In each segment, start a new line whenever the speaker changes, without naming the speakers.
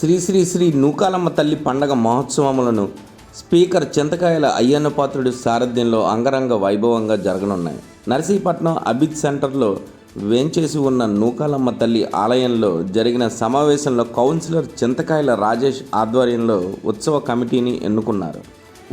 శ్రీ శ్రీ శ్రీ నూకాలమ్మ తల్లి పండగ మహోత్సవములను స్పీకర్ చింతకాయల అయ్యన్నపాత్రుడి సారథ్యంలో అంగరంగ వైభవంగా జరగనున్నాయి. నర్సీపట్నం అబిద్ సెంటర్లో వేంచేసి ఉన్న నూకాలమ్మ తల్లి ఆలయంలో జరిగిన సమావేశంలో కౌన్సిలర్ చింతకాయల రాజేష్ ఆధ్వర్యంలో ఉత్సవ కమిటీని ఎన్నుకున్నారు.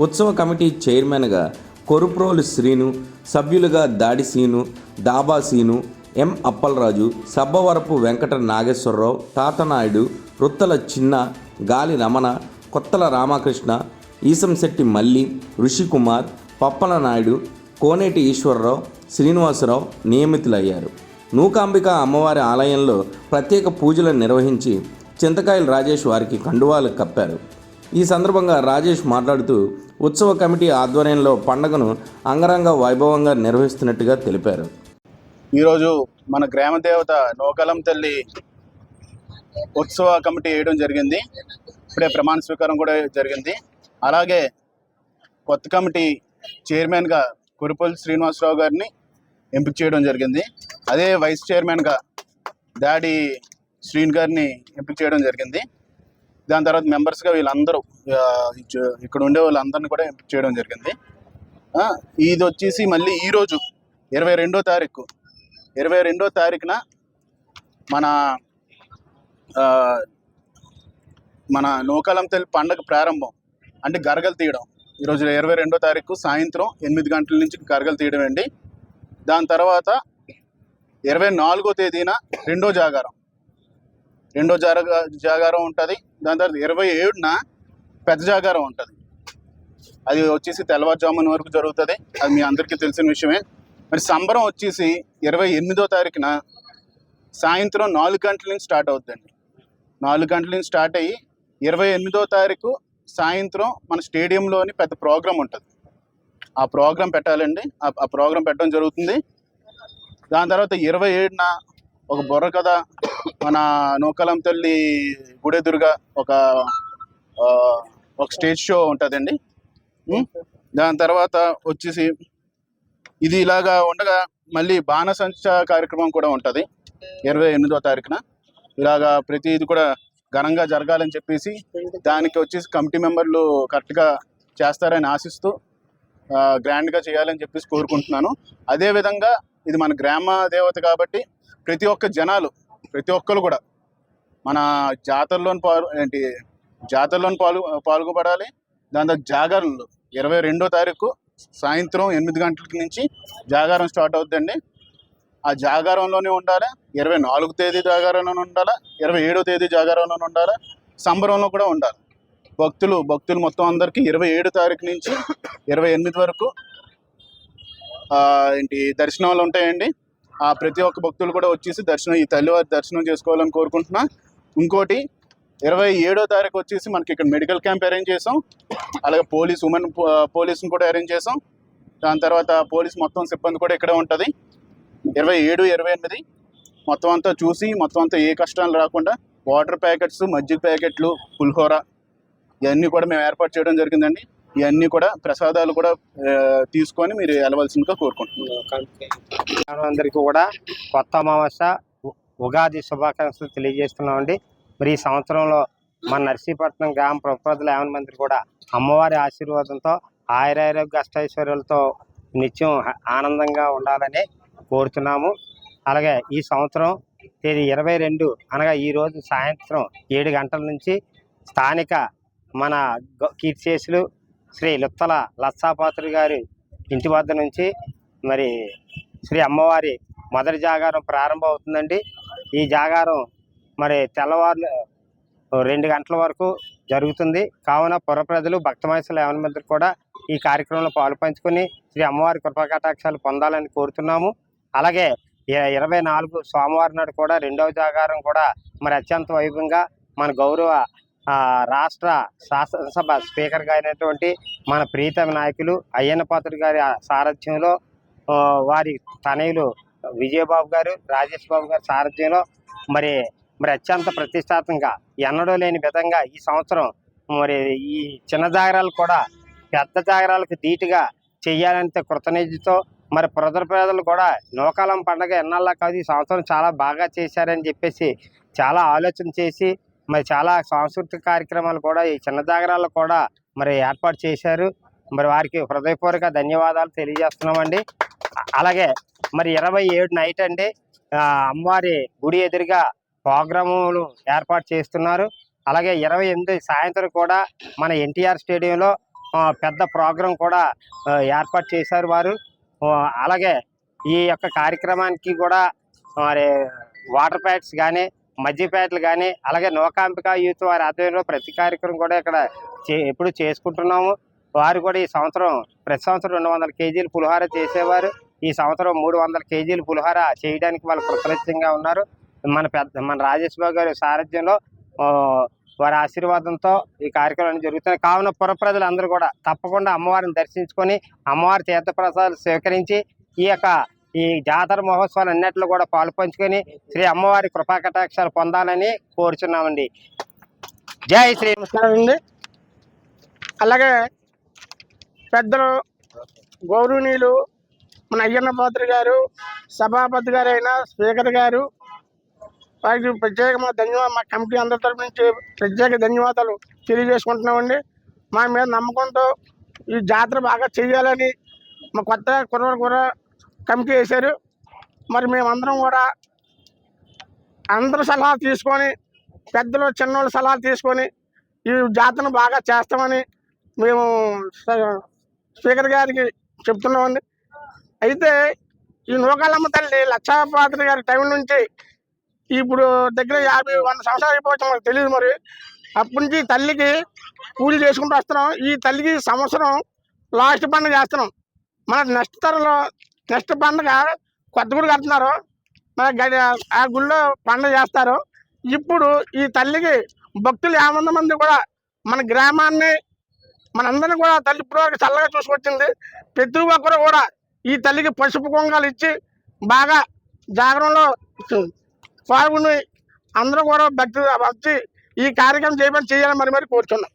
ఉత్సవ కమిటీ చైర్మన్గా కొరుప్రోలు శ్రీను సభ్యులుగా దాడి సీను దాబా సీను ఎం అప్పలరాజు సబ్బవరపు వెంకట నాగేశ్వరరావు తాతనాయుడు వృత్తల చిన్న గాలి రమణ కొత్తల రామకృష్ణ ఈసంశెట్టి మల్లి ఋషికుమార్ పప్పల నాయుడు కోనేటి ఈశ్వరరావు శ్రీనివాసరావు నియమితులయ్యారు. నూకాంబిక అమ్మవారి ఆలయంలో ప్రత్యేక పూజలు నిర్వహించి చింతకాయల రాజేష్ వారికి కండువాలు కప్పారు. ఈ సందర్భంగా రాజేష్ మాట్లాడుతూ ఉత్సవ కమిటీ ఆధ్వర్యంలో పండుగను అంగరంగ వైభవంగా నిర్వహిస్తున్నట్టుగా తెలిపారు.
ఈరోజు మన గ్రామ దేవత నోకలం తల్లి ఉత్సవ కమిటీ వేయడం జరిగింది. ఇప్పుడే ప్రమాణ స్వీకారం కూడా జరిగింది. అలాగే కొత్త కమిటీ చైర్మన్గా కురుపల్లి శ్రీనివాసరావు గారిని ఎంపిక చేయడం జరిగింది. అదే వైస్ చైర్మన్గా డాడీ శ్రీన్ గారిని ఎంపిక చేయడం జరిగింది. దాని తర్వాత మెంబర్స్గా వీళ్ళందరూ ఇక్కడ ఉండే వాళ్ళందరినీ కూడా ఎంపిక చేయడం జరిగింది. ఇది వచ్చేసి మళ్ళీ ఈరోజు ఇరవై రెండో తారీఖు. ఇరవై రెండో తారీఖున మన మన నూకాలం తల్లి పండగ ప్రారంభం అంటే గరగలు తీయడం. ఈరోజు ఇరవై రెండో తారీఖు సాయంత్రం ఎనిమిది గంటల నుంచి గరగలు తీయడం అండి. దాని తర్వాత ఇరవై నాలుగో తేదీన రెండో జాగారం. రెండో జాగా జాగారం ఉంటుంది. దాని తర్వాత ఇరవై ఏడున పెద్ద జాగారం ఉంటుంది. అది వచ్చేసి తెల్లవారుజామున వరకు జరుగుతుంది. అది మీ అందరికీ తెలిసిన విషయమే. మరి సంబరం వచ్చేసి ఇరవై ఎనిమిదో తారీఖున సాయంత్రం నాలుగు గంటల నుంచి స్టార్ట్ అవుతుందండి నాలుగు గంటల నుంచి స్టార్ట్ అయ్యి ఇరవై ఎనిమిదో తారీఖు సాయంత్రం మన స్టేడియంలోని పెద్ద ప్రోగ్రాం ఉంటుంది. ఆ ప్రోగ్రాం పెట్టాలండి. ఆ ప్రోగ్రాం పెట్టడం జరుగుతుంది. దాని తర్వాత ఇరవై ఏడున ఒక బుర్ర కథ మన నూకలం తల్లి గుడెదురుగా ఒక ఒక స్టేజ్ షో ఉంటుందండి. దాని తర్వాత వచ్చేసి ఇది ఇలాగా ఉండగా మళ్ళీ బాణసంచ కార్యక్రమం కూడా ఉంటుంది. ఇరవై ఎనిమిదో తారీఖున. ఇలాగా ప్రతి ఇది కూడా ఘనంగా జరగాలని చెప్పేసి దానికి వచ్చేసి కమిటీ మెంబర్లు కరెక్ట్గా చేస్తారని ఆశిస్తూ గ్రాండ్గా చేయాలని చెప్పేసి కోరుకుంటున్నాను. అదేవిధంగా ఇది మన గ్రామ దేవత కాబట్టి ప్రతి ఒక్క జనాలు ప్రతి ఒక్కరు కూడా మన జాతరలోని పాలు ఏంటి జాతరలోని పాలు పాల్గొపడాలి దాని తర్వాత జాగరణలు. ఇరవై రెండో తారీఖు సాయంత్రం ఎనిమిది గంటల నుంచి జాగారం స్టార్ట్ అవుతుందండి ఆ జాగారంలోనే ఉండాలి. ఇరవై నాలుగు తేదీ జాగారంలోనే ఉండాలి. ఇరవై ఏడో తేదీ జాగారంలోనే ఉండాలి. సంబరంలో కూడా ఉండాలి. భక్తులు భక్తులు మొత్తం అందరికీ ఇరవై ఏడు తారీఖు నుంచి ఇరవై ఎనిమిది వరకు ఏంటి దర్శనాలు ఉంటాయండి. ఆ ప్రతి ఒక్క భక్తులు కూడా వచ్చేసి దర్శనం ఈ తల్లివారి దర్శనం చేసుకోవాలని కోరుకుంటున్నా. ఇంకోటి ఇరవై ఏడో తారీఖు వచ్చేసి మనకి ఇక్కడ మెడికల్ క్యాంప్ అరేంజ్ చేసాం. అలాగే పోలీస్ ఉమెన్ పోలీస్ని కూడా అరేంజ్ చేసాం. దాని తర్వాత పోలీస్ మొత్తం సిబ్బంది కూడా ఇక్కడే ఉంటుంది. ఇరవై ఏడు ఇరవై ఎనిమిది మొత్తం అంతా చూసి మొత్తం అంతా ఏ కష్టాలు రాకుండా వాటర్ ప్యాకెట్స్ మజ్జిగ ప్యాకెట్లు పులిహోర ఇవన్నీ కూడా మేము ఏర్పాటు చేయడం జరిగిందండి. ఇవన్నీ కూడా ప్రసాదాలు కూడా తీసుకొని మీరు వెళ్ళవలసిందిగా కోరుకుంటున్నాం.
అందరికీ కూడా కొత్త అమావాస్య ఉ- ఉగాది శుభాకాంక్షలు తెలియజేస్తున్నామండి. మరి ఈ సంవత్సరంలో మన నర్సీపట్నం గ్రామ ప్రజలు యావన్ మంత్రి కూడా అమ్మవారి ఆశీర్వాదంతో ఆయురారోగ్య అష్టైశ్వర్యాలతో నిత్యం ఆనందంగా ఉండాలని కోరుతున్నాము. అలాగే ఈ సంవత్సరం తేదీ ఇరవై రెండు అనగా ఈ రోజు సాయంత్రం ఏడు గంటల నుంచి స్థానిక మన కీర్తిశేషులు శ్రీ లుత్తల లత్సాపాత్రి గారి ఇంటి వద్ద నుంచి మరి శ్రీ అమ్మవారి మొదటి జాగారం ప్రారంభం అవుతుందండి ఈ జాగారం మరి తెల్లవారు రెండు గంటల వరకు జరుగుతుంది. కావున పుర ప్రజలు భక్తమహేశ్వరుల యావన కూడా ఈ కార్యక్రమంలో పాలుపంచుకొని శ్రీ అమ్మవారి కృపాకటాక్షాలు పొందాలని కోరుతున్నాము. అలాగే ఇరవై నాలుగు సోమవారం నాడు కూడా రెండవ జాగారం కూడా మరి అత్యంత వైభవంగా మన గౌరవ రాష్ట్ర శాసనసభ స్పీకర్గా అయినటువంటి మన ప్రీతమ నాయకులు అయ్యన్న పాత్రుడు గారి సారథ్యంలో వారి తనయులు విజయబాబు గారు రాజేష్ బాబు గారి సారథ్యంలో మరి మరి అత్యంత ప్రతిష్టాత్మకంగా ఎన్నడూ లేని విధంగా ఈ సంవత్సరం మరి ఈ చిన్న జాగరాలు కూడా పెద్ద జాగరాలకు ధీటుగా చేయాలంటే కృతనిధితో మరి ప్రజల ప్రజలు కూడా నూకాలం పండగ ఎన్నాళ్ళ కాదు ఈ సంవత్సరం చాలా బాగా చేశారని చెప్పేసి చాలా ఆలోచన చేసి మరి చాలా సాంస్కృతిక కార్యక్రమాలు కూడా ఈ చిన్న జాగరాలు కూడా మరి ఏర్పాటు చేశారు. మరి వారికి హృదయపూర్వక ధన్యవాదాలు తెలియజేస్తున్నామండి. అలాగే మరి ఇరవై ఏడు నైట్ అండి అమ్మవారి గుడి ఎదురుగా ప్రోగ్రాములు ఏర్పాటు చేస్తున్నారు. అలాగే ఇరవై ఎనిమిది సాయంత్రం కూడా మన ఎన్టీఆర్ స్టేడియంలో పెద్ద ప్రోగ్రాం కూడా ఏర్పాటు చేశారు వారు. అలాగే ఈ యొక్క కార్యక్రమానికి కూడా మరి వాటర్ ప్యాడ్స్ కానీ మధ్య కానీ అలాగే నోకాంబిక యూత్ వారి ఆధ్వర్యంలో ప్రతి కార్యక్రమం కూడా ఇక్కడ చే ఎప్పుడు చేసుకుంటున్నాము. వారు కూడా ఈ సంవత్సరం ప్రతి సంవత్సరం రెండు వందల కేజీలు పులిహోర చేసేవారు. ఈ సంవత్సరం మూడు వందల కేజీలు పులిహోర చేయడానికి వాళ్ళు కృతజ్ఞంగా ఉన్నారు. మన పెద్ద మన రాజేష్ బాబు గారి సారథ్యంలో వారి ఆశీర్వాదంతో ఈ కార్యక్రమాలు జరుగుతున్నాయి. కావున పుర ప్రజలందరూ కూడా తప్పకుండా అమ్మవారిని దర్శించుకొని అమ్మవారి తీర్థప్రసాదాలు స్వీకరించి ఈ యొక్క ఈ జాతర మహోత్సవాలు అన్నింటిలో కూడా పాలు పంచుకొని శ్రీ అమ్మవారి కృపా కటాక్షాలు పొందాలని కోరుచున్నామండి. జై శ్రీ
నమస్కారం అండి అలాగే పెద్దలు గౌరవనీయులు మన అయ్యన్న పాత్ర గారు సభాపతి గారైన స్పీకర్ గారు వారికి ప్రత్యేకమైన ధన్యవాదాలు మా కమిటీ అందరి తరపు నుంచి ప్రత్యేక ధన్యవాదాలు తెలియజేసుకుంటున్నామండి. మా మీద నమ్మకంతో ఈ జాతర బాగా చేయాలని మా కొత్త కుర్ర కుర్ర కమిటీ వేశారు. మరి మేమందరం కూడా అందరి సలహా తీసుకొని పెద్దలు చిన్నోళ్ళ సలహా తీసుకొని ఈ జాతరను బాగా చేస్తామని మేము స్పీకర్ గారికి చెప్తున్నామండి. అయితే ఈ నూకాలమ్మ తల్లి లక్షాపాత్రి గారి టైం నుంచి ఇప్పుడు దగ్గర యాభై వంద సంవత్సరాలు అయిపోవచ్చు మనకు తెలియదు మరి. అప్పటి నుంచి తల్లికి పూజలు చేసుకుంటూ వస్తున్నాం. ఈ తల్లికి సంవత్సరం లాస్ట్ పండుగ చేస్తున్నాం. మన నెక్స్ట్ తరంలో నెక్స్ట్ పండుగ కొత్త గుడి కడుతున్నారు. మన గడి ఆ గుళ్ళో పండుగ చేస్తారు. ఇప్పుడు ఈ తల్లికి భక్తులు యాభై మంది కూడా మన గ్రామాన్ని మనందరినీ కూడా తల్లి ఇప్పటివరకు చల్లగా చూసుకొచ్చింది. ప్రతి ఒక్కరు కూడా ఈ తల్లికి పసుపు కొంగలు ఇచ్చి బాగా జాగరణలో పాల్గొని అందరూ కూడా భక్తి వచ్చి ఈ కార్యక్రమం చేయమని చేయాలని మరి మరి కోరుతున్నాం.